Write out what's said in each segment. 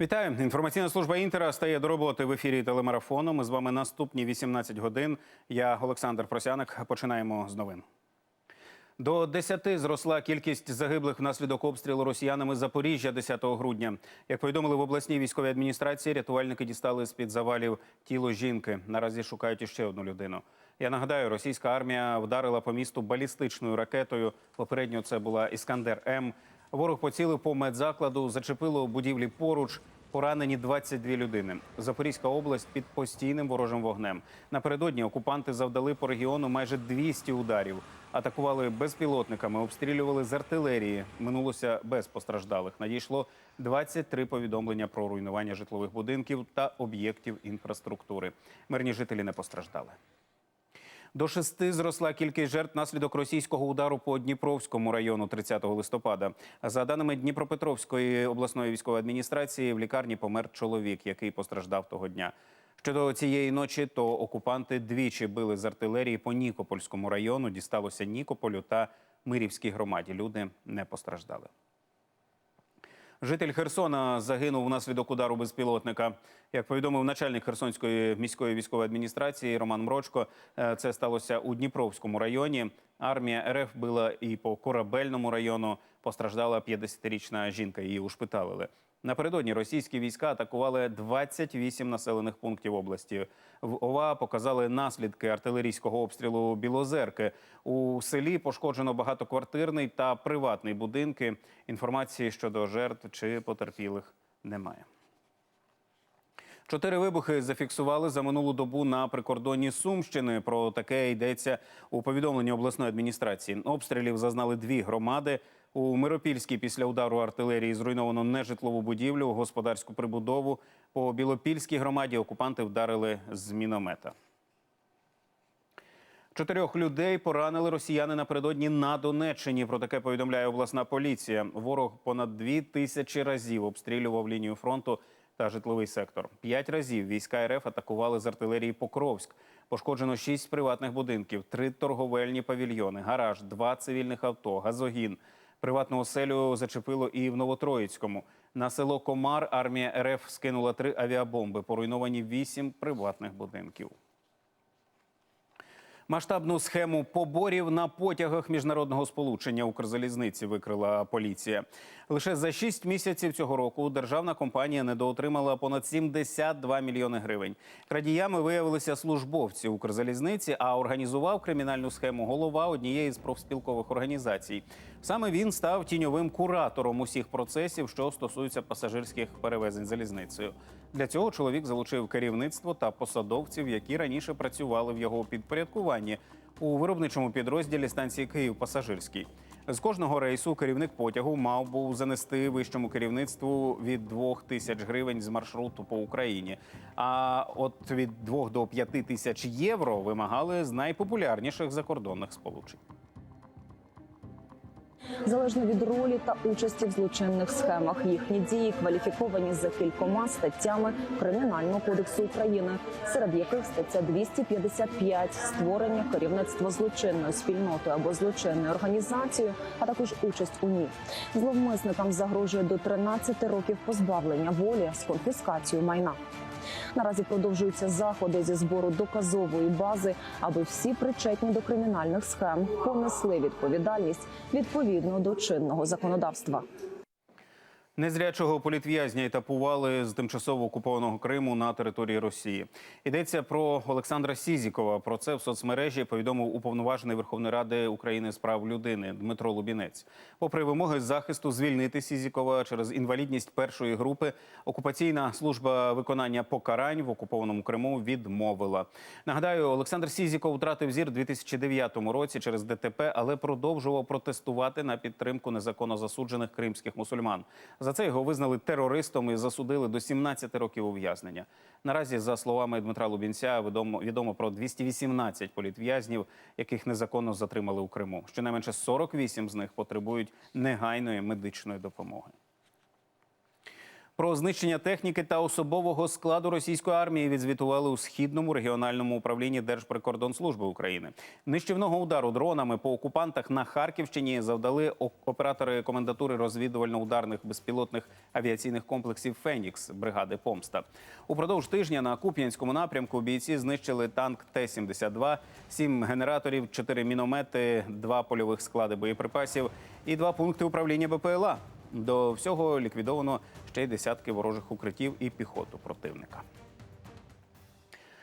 Вітаю! Інформаційна служба інтера стає до роботи в ефірі телемарафону. Ми з вами наступні 18 годин. Я Олександр Просяник. Починаємо з новин. До 10 зросла кількість загиблих внаслідок обстрілу росіянами Запоріжжя 10 грудня. Як повідомили в обласній військовій адміністрації, рятувальники дістали з під завалів тіло жінки. Наразі шукають іще одну людину. Я нагадаю, російська армія вдарила по місту балістичною ракетою. Попередньо це була Іскандер М. Ворог поцілив по медзакладу, зачепило будівлі поруч. Поранені 22 людини. Запорізька область під постійним ворожим вогнем. Напередодні окупанти завдали по регіону майже 200 ударів. Атакували безпілотниками, обстрілювали з артилерії. Минулося без постраждалих. Надійшло 23 повідомлення про руйнування житлових будинків та об'єктів інфраструктури. Мирні жителі не постраждали. До шести зросла кількість жертв наслідок російського удару по Дніпровському району 30 листопада. За даними Дніпропетровської обласної військової адміністрації, в лікарні помер чоловік, який постраждав того дня. Щодо цієї ночі, то окупанти двічі били з артилерії по Нікопольському району. Дісталося Нікополю та Мирівській громаді. Люди не постраждали. Житель Херсона загинув внаслідок удару безпілотника. Як повідомив начальник Херсонської міської військової адміністрації Роман Мрочко, е, це сталося у Дніпровському районі. Армія РФ била і по корабельному району. Постраждала 50-річна жінка. Її ушпиталили. Напередодні російські війська атакували 28 населених пунктів області. В ОВА показали наслідки артилерійського обстрілу Білозерки. У селі пошкоджено багатоквартирний та приватний будинки. Інформації щодо жертв чи потерпілих немає. Чотири вибухи зафіксували за минулу добу на прикордонні Сумщини. Про таке йдеться у повідомленні обласної адміністрації. Обстрілів зазнали дві громади. У Миропільській після удару артилерії зруйновано нежитлову будівлю, господарську прибудову. По Білопільській громаді окупанти вдарили з міномета. Чотирьох людей поранили росіяни напередодні на Донеччині. Про таке повідомляє обласна поліція. Ворог понад дві тисячі разів обстрілював лінію фронту та житловий сектор. П'ять разів війська РФ атакували з артилерії Покровськ. Пошкоджено шість приватних будинків, три торговельні павільйони, гараж, два цивільних авто, газогін. Приватну оселю зачепило і в Новотроїцькому. На село Комар армія РФ скинула три авіабомби. Поруйновані вісім приватних будинків. Масштабну схему поборів на потягах міжнародного сполучення Укрзалізниці викрила поліція. Лише за 6 місяців цього року державна компанія недоотримала понад 72 мільйони гривень. Крадіями виявилися службовці Укрзалізниці, а організував кримінальну схему голова однієї з профспілкових організацій. Саме він став тіньовим куратором усіх процесів, що стосуються пасажирських перевезень залізницею. Для цього чоловік залучив керівництво та посадовців, які раніше працювали в його підпорядкуванні у виробничому підрозділі станції Київ Пасажирський. З кожного рейсу керівник потягу мав був занести вищому керівництву від 2 тисяч гривень з маршруту по Україні. А от від 2 до 5 тисяч євро вимагали з найпопулярніших закордонних сполучень. Залежно від ролі та участі в злочинних схемах, їхні дії кваліфіковані за кількома статтями Кримінального кодексу України, серед яких стаття 255 – створення керівництва злочинною спільнотою або злочинною організацією, а також участь у ній. Зловмисникам загрожує до 13 років позбавлення волі з конфіскацією майна. Наразі продовжуються заходи зі збору доказової бази, аби всі причетні до кримінальних схем понесли відповідальність відповідно до чинного законодавства. Незрячого політв'язня етапували з тимчасово окупованого Криму на території Росії. Йдеться про Олександра Сізікова. Про це в соцмережі повідомив уповноважений Верховної Ради України з прав людини Дмитро Лубінець. Попри вимоги захисту звільнити Сізікова через інвалідність першої групи, окупаційна служба виконання покарань в окупованому Криму відмовила. Нагадаю, Олександр Сізіков втратив зір у 2009 році через ДТП, але продовжував протестувати на підтримку незаконно засуджених кримських мусульман. За це його визнали терористом і засудили до 17 років ув'язнення. Наразі, за словами Дмитра Лубінця, відомо, відомо про 218 політв'язнів, яких незаконно затримали у Криму. Щонайменше 48 з них потребують негайної медичної допомоги. Про знищення техніки та особового складу російської армії відзвітували у східному регіональному управлінні Держприкордонслужби України. Нищівного удару дронами по окупантах на Харківщині завдали оператори комендатури розвідувально-ударних безпілотних авіаційних комплексів Фенікс бригади Помста. Упродовж тижня на Куп'янському напрямку бійці знищили танк Т-72, сім генераторів, чотири міномети, два польових склади боєприпасів і два пункти управління БПЛА. До всього ліквідовано ще й десятки ворожих укриттів і піхоту противника.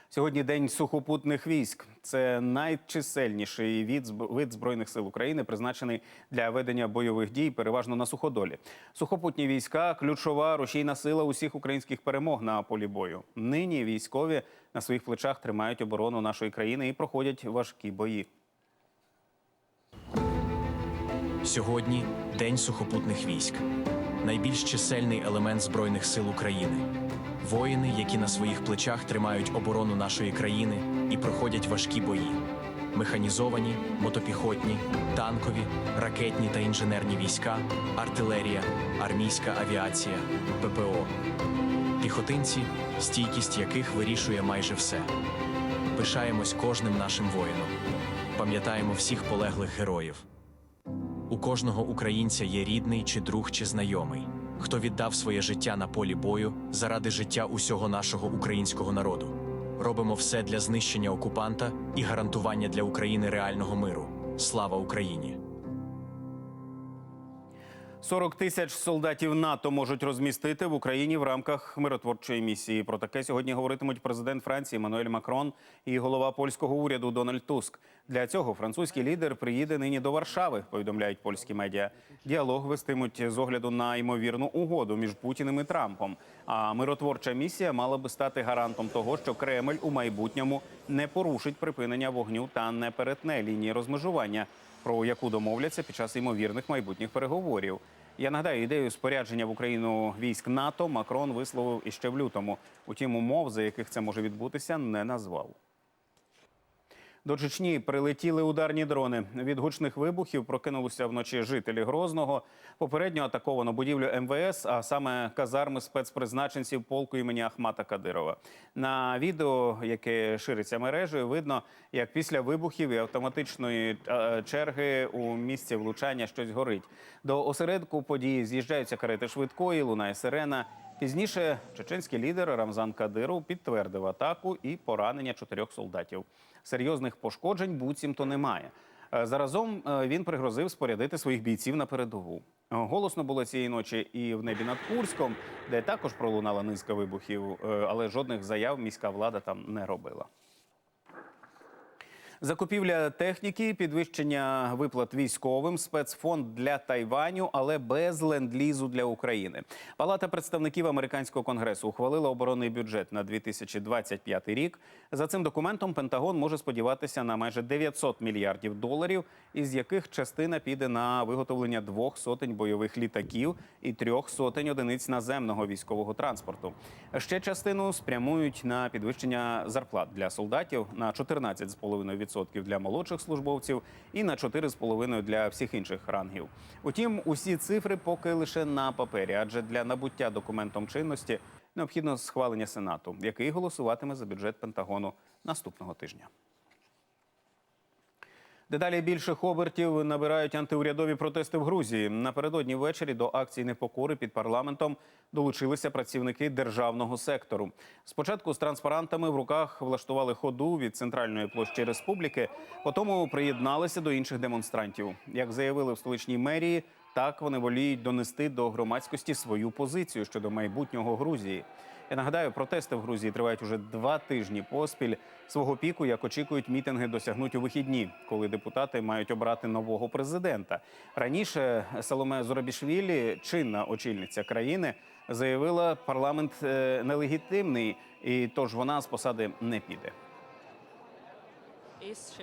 Сьогодні день сухопутних військ. Це найчисельніший вид збройних сил України, призначений для ведення бойових дій, переважно на суходолі. Сухопутні війська ключова рушійна сила усіх українських перемог на полі бою. Нині військові на своїх плечах тримають оборону нашої країни і проходять важкі бої. Сьогодні День сухопутних військ, найбільш чисельний елемент Збройних сил України. Воїни, які на своїх плечах тримають оборону нашої країни і проходять важкі бої. Механізовані, мотопіхотні, танкові, ракетні та інженерні війська, артилерія, армійська авіація, ППО. Піхотинці, стійкість яких вирішує майже все. Пишаємось кожним нашим воїном. Пам'ятаємо всіх полеглих героїв. У кожного українця є рідний чи друг, чи знайомий, хто віддав своє життя на полі бою заради життя усього нашого українського народу. Робимо все для знищення окупанта і гарантування для України реального миру. Слава Україні! 40 тисяч солдатів НАТО можуть розмістити в Україні в рамках миротворчої місії. Про таке сьогодні говоритимуть президент Франції Мануель Макрон і голова польського уряду Дональд Туск. Для цього французький лідер приїде нині до Варшави. Повідомляють польські медіа. Діалог вестимуть з огляду на ймовірну угоду між Путіним і Трампом. А миротворча місія мала би стати гарантом того, що Кремль у майбутньому не порушить припинення вогню та не перетне лінії розмежування про яку домовляться під час ймовірних майбутніх переговорів. Я нагадаю, ідею спорядження в Україну військ НАТО Макрон висловив іще в лютому. Утім, умов, за яких це може відбутися, не назвав. До Чечні прилетіли ударні дрони. Від гучних вибухів прокинулися вночі жителі Грозного. Попередньо атаковано будівлю МВС, а саме казарми спецпризначенців полку імені Ахмата Кадирова. На відео, яке шириться мережею, видно, як після вибухів і автоматичної е, черги у місці влучання щось горить. До осередку події з'їжджаються карети швидкої, лунає сирена. Пізніше чеченський лідер Рамзан Кадиров підтвердив атаку і поранення чотирьох солдатів. Серйозних пошкоджень буцімто немає. Е, Заразом е, він пригрозив спорядити своїх бійців на передову. Голосно було цієї ночі і в небі над Курськом, де також пролунала низка вибухів, е, але жодних заяв міська влада там не робила. Закупівля техніки, підвищення виплат військовим, спецфонд для Тайваню, але без ленд-лізу для України. Палата представників американського конгресу ухвалила оборонний бюджет на 2025 рік. За цим документом Пентагон може сподіватися на майже 900 мільярдів доларів, із яких частина піде на виготовлення двох сотень бойових літаків і трьох сотень одиниць наземного військового транспорту. Ще частину спрямують на підвищення зарплат для солдатів на 14,5% для молодших службовців і на 4,5% для всіх інших рангів. Утім, усі цифри поки лише на папері, адже для набуття документом чинності необхідно схвалення Сенату, який голосуватиме за бюджет Пентагону наступного тижня. Дедалі більших обертів набирають антиурядові протести в Грузії. Напередодні ввечері до акцій непокори під парламентом долучилися працівники державного сектору. Спочатку з транспарантами в руках влаштували ходу від центральної площі республіки, потім приєдналися до інших демонстрантів. Як заявили в столичній мерії, так вони воліють донести до громадськості свою позицію щодо майбутнього Грузії. Я нагадаю, протести в Грузії тривають уже два тижні поспіль. Свого піку, як очікують, мітинги досягнуть у вихідні, коли депутати мають обрати нового президента. Раніше Саломе Зорабішвілі, чинна очільниця країни, заявила, парламент е, нелегітимний, і тож вона з посади не піде.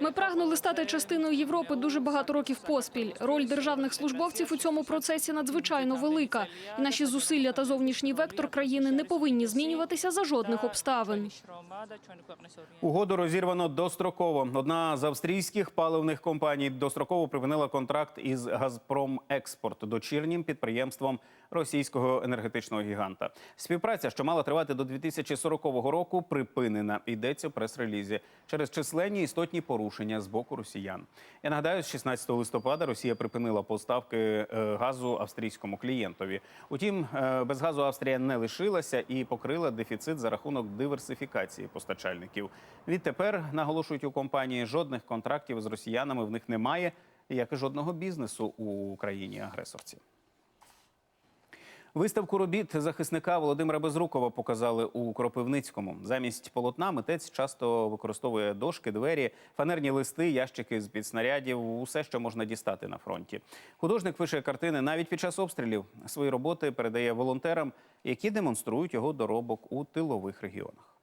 Ми прагнули стати частиною Європи дуже багато років поспіль. Роль державних службовців у цьому процесі надзвичайно велика. І наші зусилля та зовнішній вектор країни не повинні змінюватися за жодних обставин. Угоду розірвано достроково. Одна з австрійських паливних компаній достроково припинила контракт із Газпром Експорт дочірнім підприємством російського енергетичного гіганта. Співпраця, що мала тривати до 2040 року, припинена. Йдеться в прес-релізі через численні істотні порушення з боку росіян. Я нагадаю, з 16 листопада Росія припинила поставки е, газу австрійському клієнтові. Утім, е, без газу Австрія не лишилася і покрила дефіцит за рахунок диверсифікації постачальників. Відтепер наголошують у компанії, жодних контрактів з росіянами в них немає, як і жодного бізнесу у країні агресорці. Виставку робіт захисника Володимира Безрукова показали у Кропивницькому. Замість полотна митець часто використовує дошки, двері, фанерні листи, ящики з під снарядів, усе, що можна дістати на фронті. Художник пише картини навіть під час обстрілів. Свої роботи передає волонтерам, які демонструють його доробок у тилових регіонах.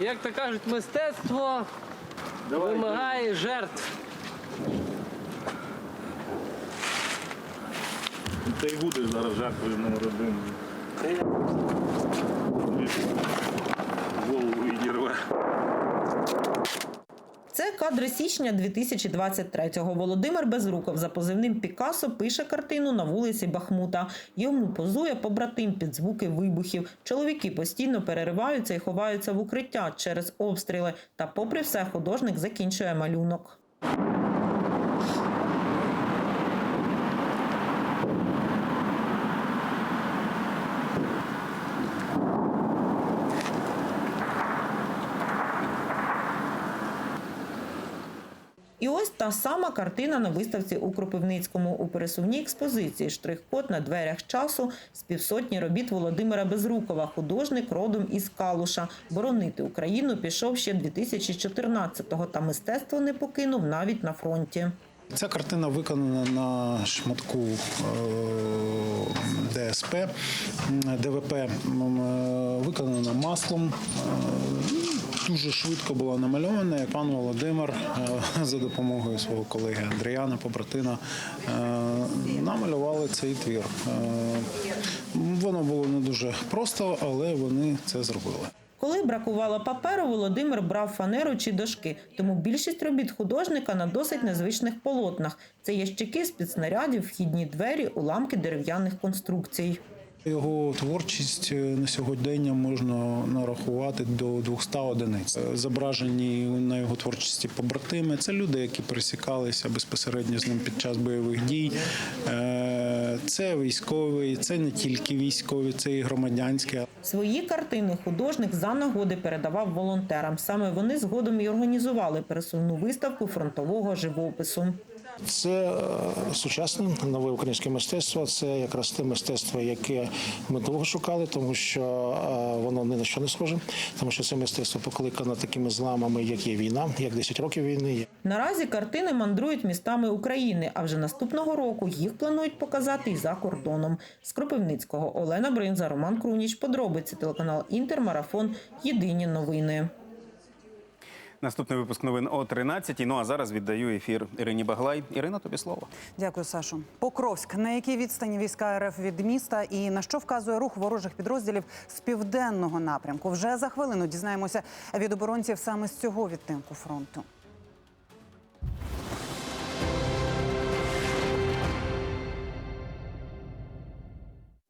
Як то кажуть, мистецтво вимагає жертв. Ти і будеш зараз жертвою номер один. Голову відірве. Це кадри січня 2023-го. Володимир Безруков за позивним Пікасо пише картину на вулиці Бахмута. Йому позує побратим під звуки вибухів. Чоловіки постійно перериваються і ховаються в укриття через обстріли. Та, попри все, художник закінчує малюнок. І ось та сама картина на виставці у Кропивницькому у пересувній експозиції Штрих-код на дверях часу з півсотні робіт Володимира Безрукова, художник родом із Калуша. Боронити Україну пішов ще 2014-го, та мистецтво не покинув навіть на фронті. Ця картина виконана на шматку е, ДСП, ДВП, е, виконана маслом. Дуже швидко була намальована. як Пан Володимир е, за допомогою свого колеги Андріяна Побратина е, намалювали цей твір. Е, Воно було не дуже просто, але вони це зробили. Коли бракувало паперу, Володимир брав фанеру чи дошки, тому більшість робіт художника на досить незвичних полотнах. Це ящики з-під снарядів, вхідні двері, уламки дерев'яних конструкцій. Його творчість е, на сьогодення можна нарахувати до 200 одиниць. Зображені на його творчості побратими. Це люди, які пересікалися безпосередньо з ним під час бойових дій. Е, Це військові, це не тільки військові, це і громадянські. Свої картини художник за нагоди передавав волонтерам. Саме вони згодом і організували пересувну виставку фронтового живопису. Це е, сучасне нове українське мистецтво. Це якраз те мистецтво, яке ми довго шукали, тому що е, воно ні на що не схоже, тому що це мистецтво покликано такими зламами, як є війна, як 10 років війни. Наразі картини мандрують містами України, а вже наступного року їх планують показати і за кордоном. З Кропивницького Олена Бринза, Роман Круніч. Подробиці телеканал Інтермарафон. Єдині новини. Наступний випуск новин о 13 Ну а зараз віддаю ефір Ірині Баглай. Ірина, тобі слово. Дякую, Сашу. Покровськ. На якій відстані війська РФ від міста і на що вказує рух ворожих підрозділів з південного напрямку? Вже за хвилину дізнаємося від оборонців саме з цього відтинку фронту.